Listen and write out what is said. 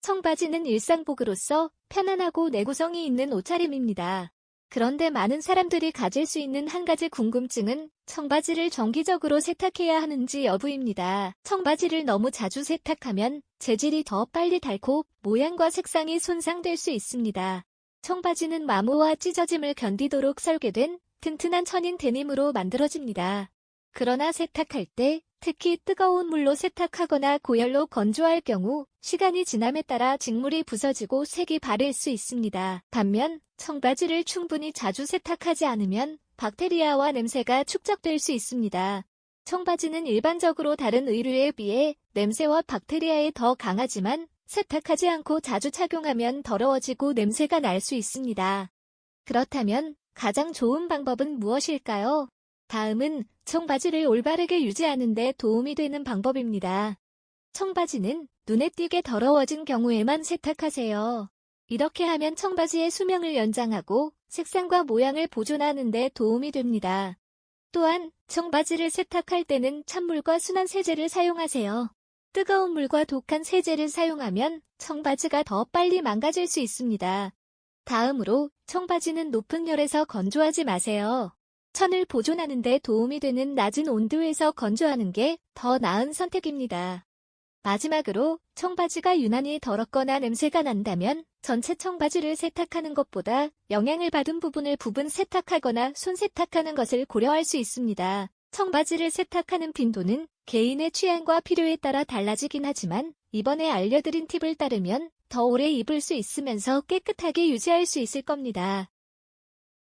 청바지는 일상복으로서 편안하고 내구성이 있는 옷차림입니다. 그런데 많은 사람들이 가질 수 있는 한 가지 궁금증은 청바지를 정기적으로 세탁해야 하는지 여부입니다. 청바지를 너무 자주 세탁하면 재질이 더 빨리 닳고 모양과 색상이 손상될 수 있습니다. 청바지는 마모와 찢어짐을 견디도록 설계된 튼튼한 천인 데님으로 만들어집니다. 그러나 세탁할 때 특히 뜨거운 물로 세탁하거나 고열로 건조할 경우 시간이 지남에 따라 직물이 부서지고 색이 바를 수 있습니다. 반면 청바지를 충분히 자주 세탁하지 않으면 박테리아와 냄새가 축적될 수 있습니다. 청바지는 일반적으로 다른 의류에 비해 냄새와 박테리아에 더 강하지만 세탁하지 않고 자주 착용하면 더러워지고 냄새가 날 수 있습니다. 그렇다면 가장 좋은 방법은 무엇일까요? 다음은 청바지를 올바르게 유지하는 데 도움이 되는 방법입니다. 청바지는 눈에 띄게 더러워진 경우에만 세탁하세요. 이렇게 하면 청바지의 수명을 연장하고 색상과 모양을 보존하는 데 도움이 됩니다. 또한 청바지를 세탁할 때는 찬물과 순한 세제를 사용하세요. 뜨거운 물과 독한 세제를 사용하면 청바지가 더 빨리 망가질 수 있습니다. 다음으로 청바지는 높은 열에서 건조하지 마세요. 천을 보존하는 데 도움이 되는 낮은 온도에서 건조하는 게 더 나은 선택입니다. 마지막으로 청바지가 유난히 더럽거나 냄새가 난다면 전체 청바지를 세탁하는 것보다 영향을 받은 부분을 부분 세탁하거나 손 세탁하는 것을 고려할 수 있습니다. 청바지를 세탁하는 빈도는 개인의 취향과 필요에 따라 달라지긴 하지만 이번에 알려드린 팁을 따르면 더 오래 입을 수 있으면서 깨끗하게 유지할 수 있을 겁니다.